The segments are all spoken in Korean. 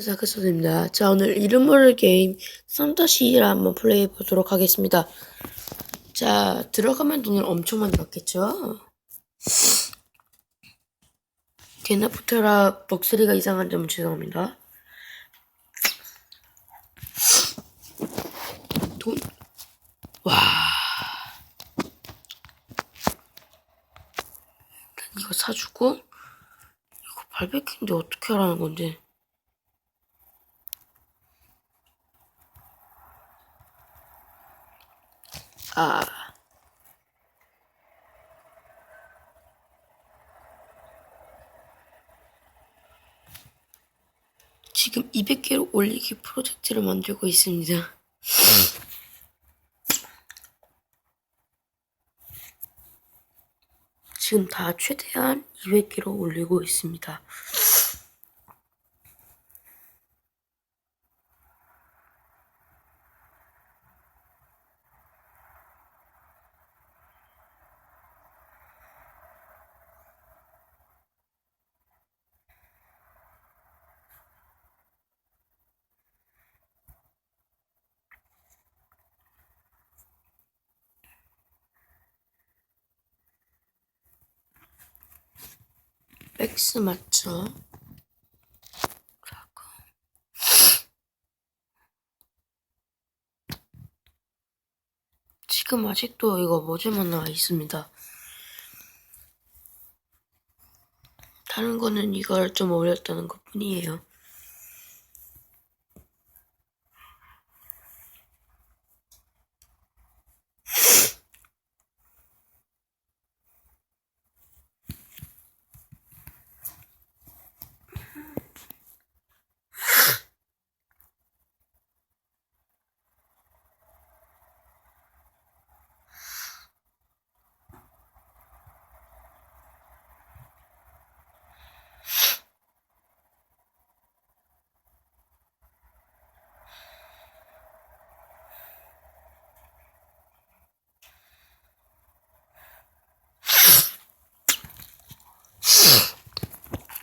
사크소입니다. 자, 오늘 이름 모를 게임 산타시를 한번 플레이해 보도록 하겠습니다. 자, 들어가면 돈을 엄청 많이 받겠죠? 게나푸테라 목소리가 이상한 점은 죄송합니다. 돈, 와. 일단 이거 사주고, 이거 발베큐인데 어떻게 하라는 건데. 아. 지금 200개로 올리기 프로젝트를 만들고 있습니다. 지금 다 최대한 200개로 올리고 있습니다. 백스 맞죠? 지금 아직도 이거 뭐지만 나와 있습니다. 다른 거는 이걸 좀 올렸다는 것 뿐이에요.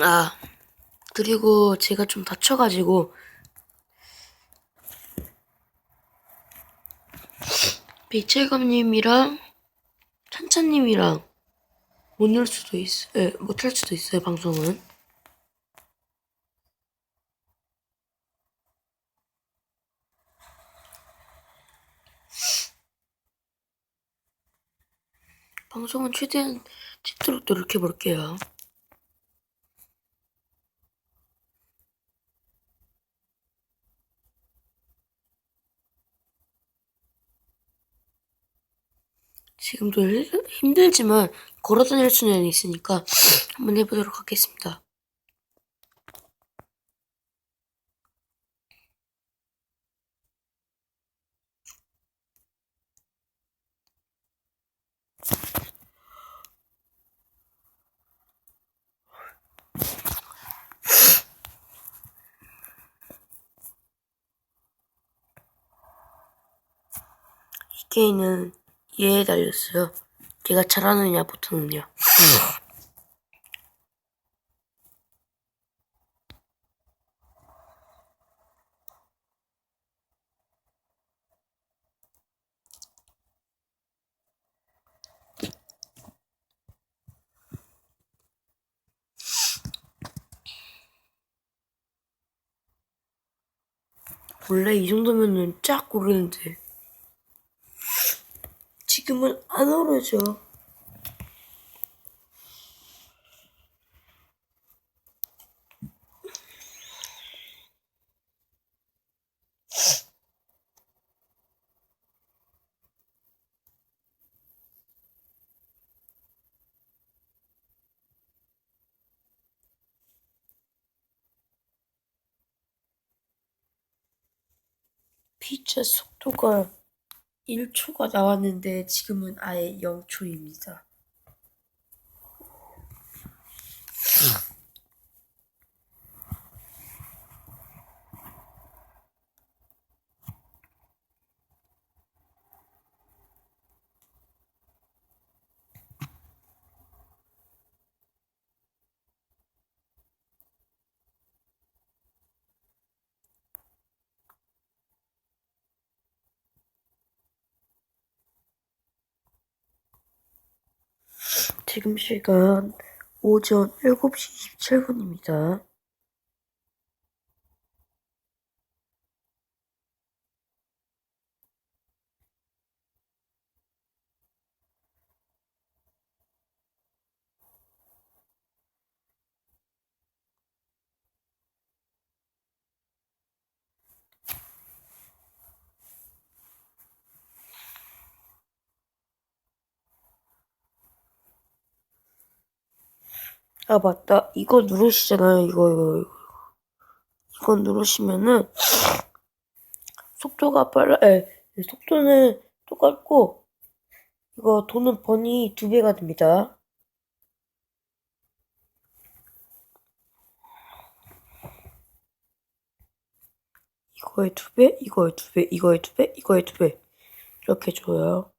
아, 그리고 제가 좀 다쳐가지고 배철감님이랑 찬찬님이랑 못올 수도 있어, 예, 못할 수도 있어요 방송은. 방송은 최대한 찍도록 노력해 볼게요. 지금도 힘- 힘들지만 걸어 다닐 수는 있으니까 한번 해보도록 하겠습니다. 이 게임은 얘에 달렸어요. 걔가 잘하느냐 못하느냐. 원래 이 정도면은 쫙 오르는데 지금은 안 오르죠. 피자 속도가 1초가 나왔는데 지금은 아예 0초입니다. 지금 시간 오전 7시 27분입니다. 아, 맞다. 이거 누르시잖아요. 이거, 이거, 이거. 이거 누르시면은, 속도가 빨라, 에, 속도는 똑같고, 이거 돈은 번이 두 배가 됩니다. 이거에 두 배, 이거에 두 배, 이거에 두 배, 이거에 두 배. 이렇게 줘요.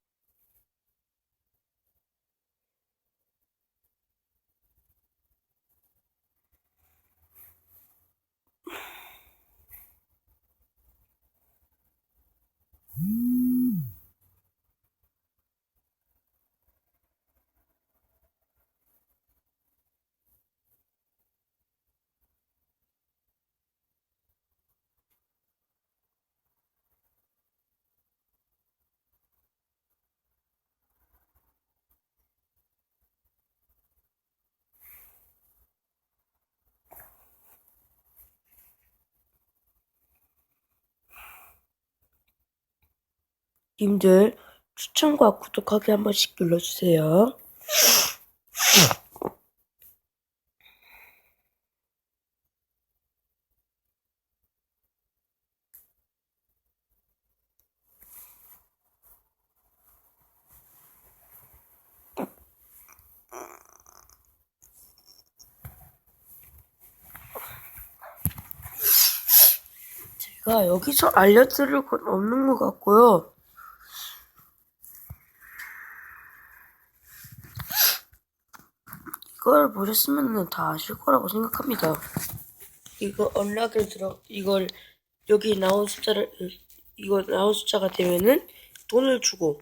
님들 추천과 구독하기 한 번씩 눌러주세요. 제가 여기서 알려드릴 건 없는 것 같고요. 이걸 보셨으면 다 아실 거라고 생각합니다. 이거 언락을 들어 이걸 여기 나온 숫자를 이거 나온 숫자가 되면은 돈을 주고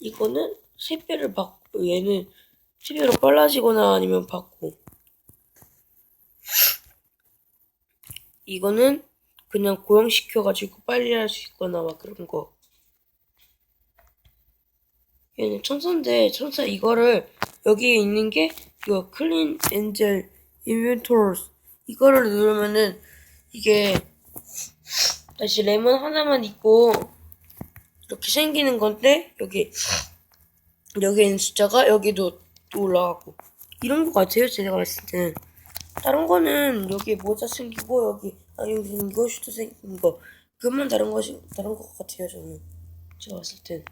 이거는 세 배를 받고 얘는 세 배로 빨라지거나 아니면 받고 이거는 그냥 고용시켜가지고 빨리 할 수 있거나 막 그런 거. 얘는 천사인데 천사 이거를 여기에 있는 게 이거 클린 엔젤 인벤토스. 이거를 누르면은 이게 다시 레몬 하나만 있고 이렇게 생기는 건데 여기 여기에 있는 숫자가 여기도 또 올라가고. 이런 것 같아요 제가 봤을 때는. 다른 거는 여기 모자 생기고 여기 아 여기 생기고 슈트 생긴 거. 그것만 다른 것이 다른 것 같아요 저는. 제가 봤을 땐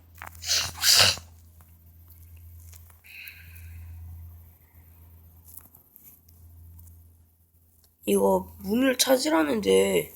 이거 문을 찾으라는데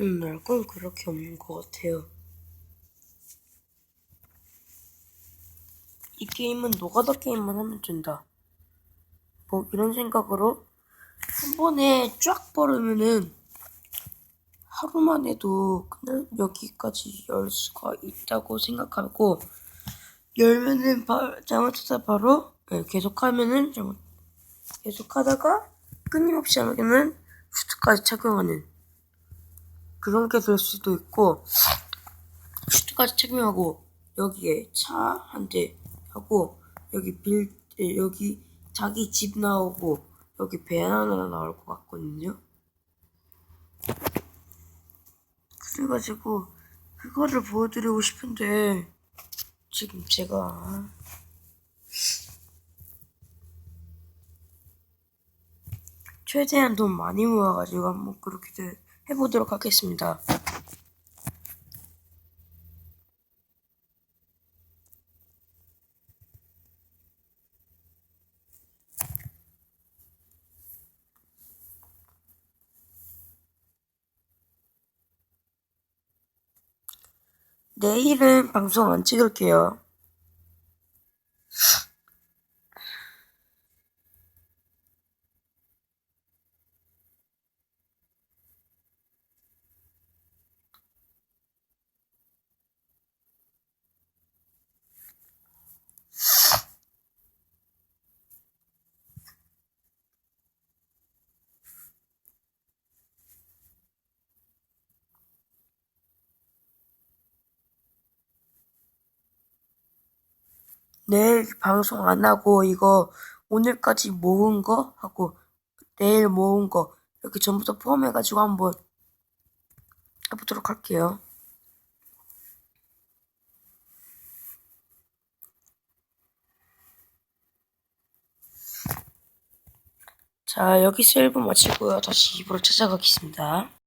거는 말건 그렇게 없는 것 같아요. 이 게임은 노가다 게임만 하면 된다. 뭐 이런 생각으로 한 번에 쫙 버르면은 하루만 해도 그냥 여기까지 열 수가 있다고 생각하고 열면은 바, 잘못하다 바로 네, 계속하면은 잘못 계속하다가 끊임없이 하면은 후트까지 착용하는 그런 게될 수도 있고 슈트까지 착용하고 여기에 차 한 대 하고 여기 빌 예, 여기 자기 집 나오고 여기 배 하나 나올 것 같거든요. 그래가지고 그거를 보여드리고 싶은데 지금 제가 최대한 돈 많이 모아가지고 한번 그렇게 돼- 해보도록 하겠습니다. 내일은 방송 안 찍을게요. 내일 방송 안 하고 이거 오늘까지 모은 거 하고 내일 모은 거 이렇게 전부 다 포함해가지고 한번 해보도록 할게요. 자, 여기서 1분 마치고요. 다시 입으로 찾아가겠습니다.